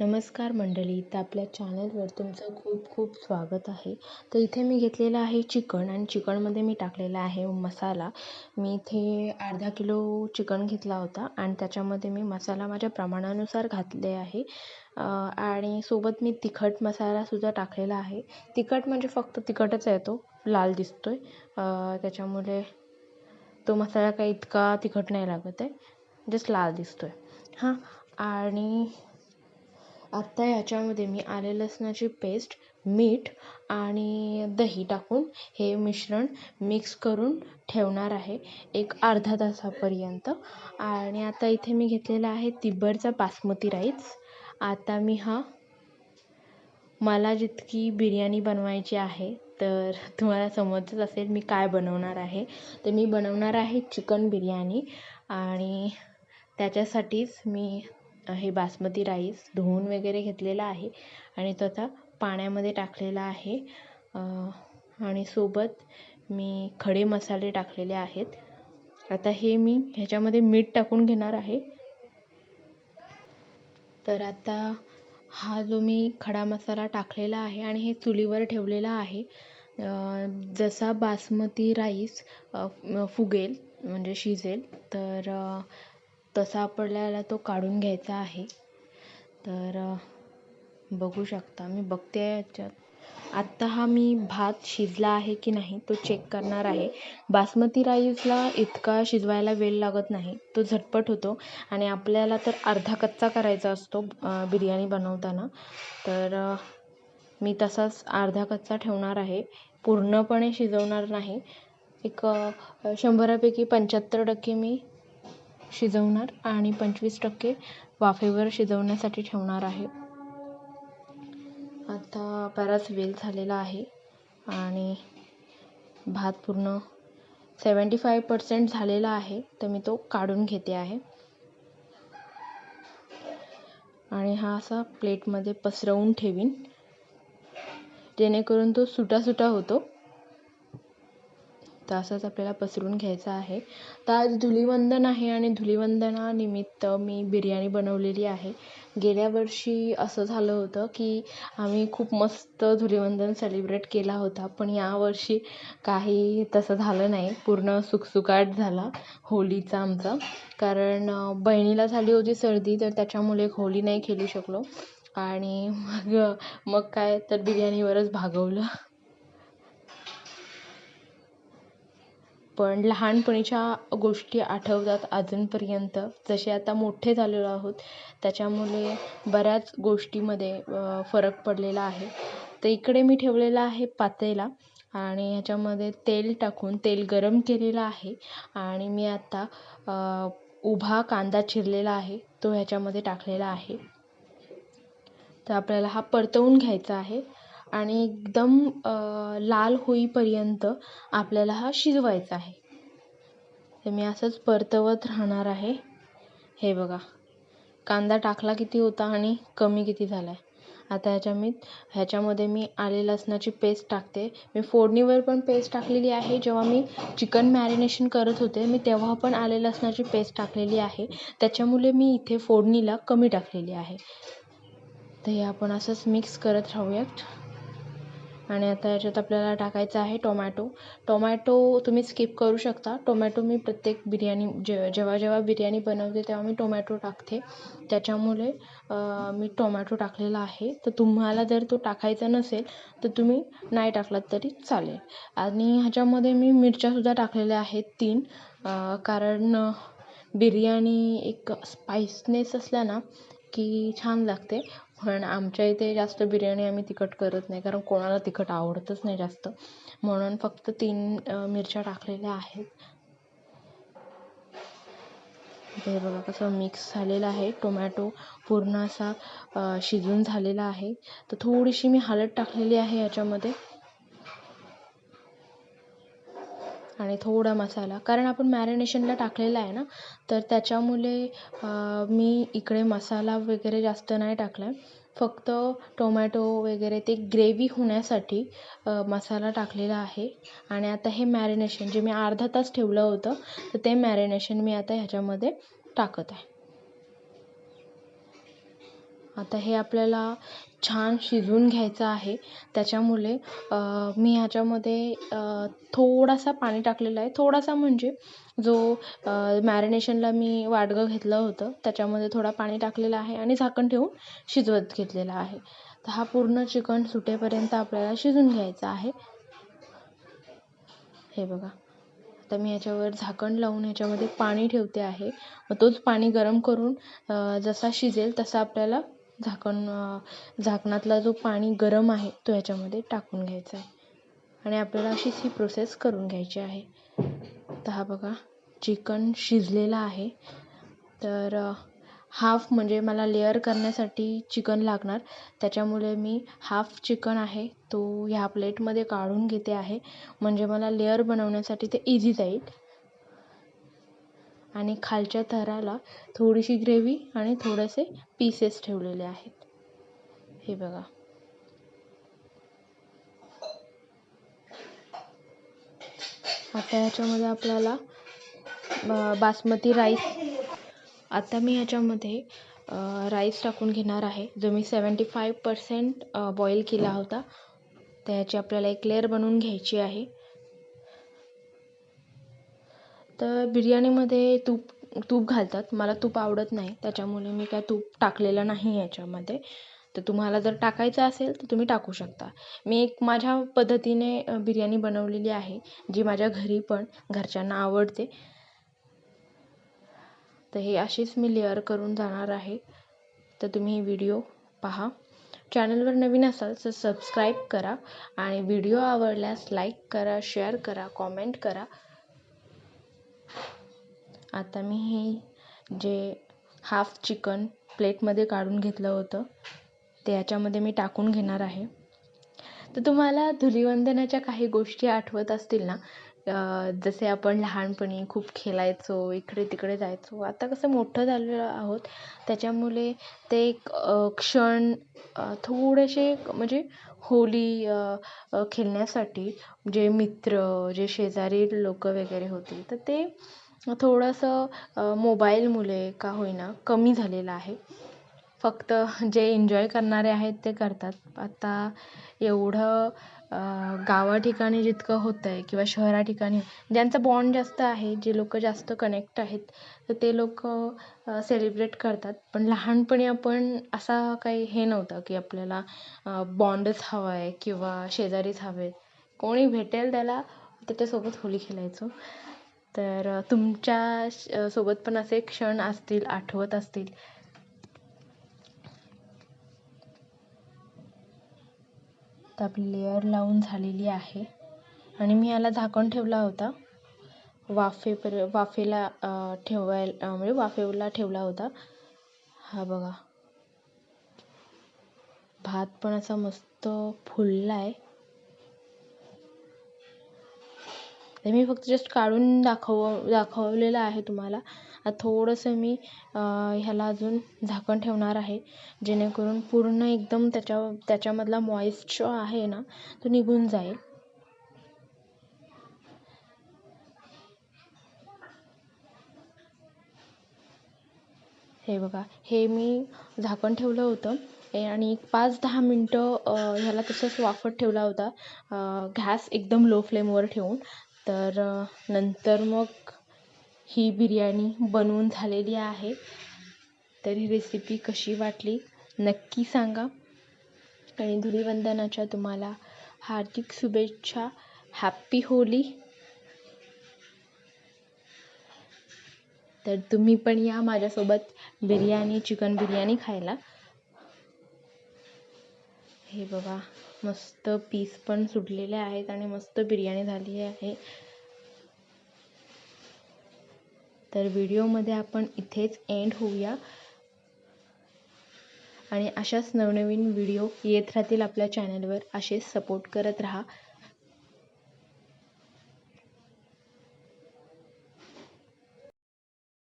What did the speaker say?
नमस्कार मंडळी तर आपल्या चॅनलवर तुमचं खूप खूप स्वागत आहे. तर इथे मी घेतलेलं आहे चिकन आणि चिकनमध्ये मी टाकलेला आहे मसाला. मी इथे अर्धा किलो चिकन घेतला होता आणि त्याच्यामध्ये मी मसाला माझ्या प्रमाणानुसार घातले आहे. आणि सोबत मी तिखट मसालासुद्धा टाकलेला आहे. तिखट म्हणजे फक्त तिखटच आहे तो लाल दिसतो आहे त्याच्यामुळे तो मसाला काही इतका तिखट नाही लागत आहे जस्ट लाल दिसतो आहे हां आणि आत्ता याच्यामध्ये मी आले लसणाची पेस्ट मीठ आणि दही टाकून हे मिश्रण मिक्स करून ठेवणार आहे एक अर्धा तासापर्यंत. आणि आता इथे मी घेतलेला आहे तिब्बरचा बासमती राईस आता मी हा मला जितकी बिर्याणी बनवायची आहे तर तुम्हाला समजतच असेल मी काय बनवणार आहे. तर मी बनवणार आहे चिकन बिर्याणी आणि त्याच्यासाठीच मी हे बासमती राईस धुवून वगैरे घेतलेला आहे आणि तो आता पाण्यामध्ये टाकलेला आहे. आणि सोबत मी खडे मसाले टाकलेले आहेत. आता हे मी ह्याच्यामध्ये मीठ टाकून घेणार आहे. तर आता हा जो मी खडा मसाला टाकलेला आहे आणि हे चुलीवर ठेवलेला आहे जसा बासमती राईस फुगेल म्हणजे शिजेल तर तसा आपल्याला तो काढून घ्यायचा आहे. तर बघू शकता मी बघते आहे याच्यात. आत्ता हा मी भात शिजला आहे की नाही तो चेक करणार आहे. बासमती राईसला इतका शिजवायला वेळ लागत नाही. तो झटपट होतो आणि आपल्याला तर अर्धा कच्चा करायचा असतो बिर्याणी बनवताना. तर मी तसाच अर्धा कच्चा ठेवणार आहे. पूर्णपणे शिजवणार नाही. एक शंभरापैकी पंच्याहत्तर टक्के मी शिजवणार आणि पंचवीस टक्के वाफेवर शिजवण्यासाठी ठेवणार आहे. आता बराच वेल झालेला आहे आणि भात पूर्ण सेवन्टी फाय पर्सेंट झालेला आहे तर मी तो काढून घेते आहे. आणि हा असा प्लेटमध्ये पसरवून ठेवीन जेणेकरून तो सुटा सुटा होतो. तर असंच आपल्याला पसरून घ्यायचं आहे. तर आज धुलीवंदन आहे आणि धुलीवंदनानिमित्त मी बिर्याणी बनवलेली आहे. गेल्या वर्षी असं झालं होतं की आम्ही खूप मस्त धुलीवंदन सेलिब्रेट केला होता. पण यावर्षी काही तसं झालं नाही. पूर्ण सुकसुकाट झाला होलीचा आमचा. कारण बहिणीला झाली होती सर्दी तर त्याच्यामुळे होली नाही खेळू शकलो. आणि मग मग काय तर बिर्याणीवरच भागवलं. पण लहानपणीच्या गोष्टी आठवतात अजूनपर्यंत. जसे आता मोठे झालेलो आहोत त्याच्यामुळे बऱ्याच गोष्टीमध्ये फरक पडलेला आहे. तर इकडे मी ठेवलेला आहे पातेला आणि ह्याच्यामध्ये तेल टाकून तेल गरम केलेलं आहे आणि मी आता उभा कांदा चिरलेला आहे तो ह्याच्यामध्ये टाकलेला आहे. तर आपल्याला हा परतवून घ्यायचा आहे. आणि एकदम लाल होईपर्यंत आपल्याला हा शिजवायचा आहे. तर मी असंच परतवत राहणार आहे. हे बघा कांदा टाकला किती होता आणि कमी किती झाला आहे आता ह्याच्या मी ह्याच्यामध्ये मी आले लसणाची पेस्ट टाकते. मी फोडणीवर पण पेस्ट टाकलेली आहे. जेव्हा मी चिकन मॅरिनेशन करत होते मी तेव्हा पण आले लसणाची पेस्ट टाकलेली आहे. त्याच्यामुळे मी इथे फोडणीला कमी टाकलेली आहे. तर हे आपण असंच मिक्स करत राहूयात. आणि आता याच्यात आपल्याला टाकायचं आहे टोमॅटो. टोमॅटो तुम्ही स्किप करू शकता. टोमॅटो मी प्रत्येक बिर्याणी जे जेव्हा जेव्हा बिर्याणी बनवते तेव्हा मी टोमॅटो टाकते. त्याच्यामुळे मी टोमॅटो टाकलेला आहे. तर तुम्हाला जर तो टाकायचा नसेल तर तुम्ही नाही टाकलात तरी चालेल. आणि ह्याच्यामध्ये मी मिरच्यासुद्धा टाकलेल्या आहेत तीन. कारण बिर्याणी एक स्पाइसनेस असला ना की छान लागते. पण आमच्या इथे जास्त बिर्याणी आम्ही तिखट करत नाही कारण कोणाला तिखट आवडतच नाही जास्त. म्हणून फक्त तीन मिरच्या टाकलेल्या आहेत. हे बघा कसं मिक्स झालेलं आहे. टोमॅटो पूर्ण असा शिजून झालेला आहे. तर थोडीशी मी हळद टाकलेली आहे याच्यामध्ये. आणि थोडा मसाला. कारण आपण मॅरिनेशनला टाकलेला आहे ना तर त्याच्यामुळे मी इकडे मसाला वगैरे जास्त नाही टाकला आहे. फक्त टोमॅटो वगैरे ते ग्रेव्ही होण्यासाठी मसाला टाकलेला आहे. आणि आता हे मॅरिनेशन जे मी अर्धा तास ठेवलं होतं तर ते मॅरिनेशन मी आता ह्याच्यामध्ये टाकत आहे. आता हे आपल्याला छान शिजवून घ्यायचं आहे. त्याच्यामुळे मी ह्याच्यामध्ये थोडासा पाणी टाकलेलं आहे. थोडासा म्हणजे जो मॅरिनेशनला मी वाडगं घेतलं होतं त्याच्यामध्ये थोडा पाणी टाकलेलं आहे आणि झाकण ठेवून शिजवत घेतलेला आहे. तर हा पूर्ण चिकन सुटेपर्यंत आपल्याला शिजून घ्यायचा आहे. हे बघा. आता मी ह्याच्यावर झाकण लावून ह्याच्यामध्ये पाणी ठेवते आहे. मग तोच पाणी गरम करून जसा शिजेल तसा आपल्याला झाकण झाकणातला जो पाणी गरम आहे तो ह्याच्यामध्ये टाकून घ्यायचा आहे. आणि आपल्याला अशीच ही प्रोसेस करून घ्यायची आहे. तर हा बघा चिकन शिजलेला आहे. तर हाफ म्हणजे मला लेअर करण्यासाठी चिकन लागणार. त्याच्यामुळे मी हाफ चिकन आहे तो ह्या प्लेटमध्ये काढून घेते आहे. म्हणजे मला लेअर बनवण्यासाठी ते इझी जाईल. आणि खालच्या थराला थोडीशी ग्रेव्ही आणि थोडेसे पीसेस ठेवलेले आहेत. हे बघा. आता ह्याच्यामध्ये आपल्याला बासमती राईस आता मी ह्याच्यामध्ये राईस टाकून घेणार आहे. जो मी सेवन्टी फाईव्ह पर्सेंट बॉईल केला होता त्याची आपल्याला एक लेअर बनवून घ्यायची आहे. तर बिर्याणीमध्ये तूप तूप घालतात. मला तूप आवडत नाही. त्याच्यामुळे मी काय तूप टाकलेलं नाही याच्यामध्ये. तर तुम्हाला जर टाकायचं असेल तर तुम्ही टाकू शकता. मी एक माझ्या पद्धतीने बिर्याणी बनवलेली आहे जी माझ्या घरी पण घरच्यांना आवडते. तर हे अशीच मी लेअर करून जाणार आहे. तर तुम्ही व्हिडिओ पहा. चॅनलवर नवीन असाल तर सबस्क्राईब करा. आणि व्हिडिओ आवडल्यास लाईक करा शेअर करा कॉमेंट करा. आता मी हे जे हाफ चिकन प्लेटमध्ये काढून घेतलं होतं ते याच्यामध्ये मी टाकून घेणार आहे. तर तुम्हाला धुलीवंदनाच्या काही गोष्टी आठवत असतील ना? जसे आपण लहानपणी खूप खेळायचो इकडे तिकडे जायचो आता कसं मोठं झालेलं आहोत त्याच्यामुळे ते एक क्षण थोडेसे म्हणजे होली खेळण्यासाठी जे मित्र जे शेजारी लोक वगैरे होते तर ते थोडंसं मोबाईलमुळे का होईना कमी झालेलं आहे. फक्त जे एन्जॉय करणारे आहेत ते करतात. आता एवढं गावा ठिकाणी जितकं होतं आहे किंवा शहरा ठिकाणी ज्यांचं बॉन्ड जास्त आहे जे लोक जास्त कनेक्ट आहेत तर ते लोक सेलिब्रेट करतात. पण लहानपणी आपण असा काही हे नव्हतं की आपल्याला बॉन्डच हवा आहे किंवा शेजारीच हवे कोणी भेटेल त्याला त्याच्यासोबत होली खेळायचो. तर तुमच्यासोबत पण असे क्षण असतील आठवत असतील. तर आपली लेअर लावून झालेली आहे. आणि मी याला झाकण ठेवला होता. वाफेपर वाफेला ठेवायला म्हणजे वाफेला ठेवला होता. हा बघा. भात पण असा मस्त फुलला आहे मी फक्त जस्ट काढून दाखव दाखवलेलं आहे तुम्हाला. थोडंसं मी ह्याला अजून झाकण ठेवणार आहे. जेणेकरून पूर्ण एकदम त्याच्या त्याच्यामधला जो आहे ना तो निघून जाईल. हे बघा हे मी झाकण ठेवलं होतं. आणि एक पाच दहा मिनटं ह्याला तसंच वाफत ठेवला होता. गॅस एकदम लो फ्लेमवर ठेवून. तर नंतर मग ही बिर्याणी बनवून झालेली आहे. तर ही रेसिपी कशी वाटली नक्की सांगा. आणि धुलीवंदनाच्या तुम्हाला हार्दिक शुभेच्छा. हॅप्पी होली. तर तुम्ही पण या माझ्यासोबत बिर्याणी चिकन बिर्याणी खायला. हे बघा. मस्त पीस पण सुटलेले आहेत आणि मस्त बिर्याणी झाली आहे. तर व्हिडिओमध्ये आपण इथेच एंड होऊया. आणि अशाच नवनवीन व्हिडिओ येत राहतील आपल्या चॅनलवर असेच सपोर्ट करत राहा.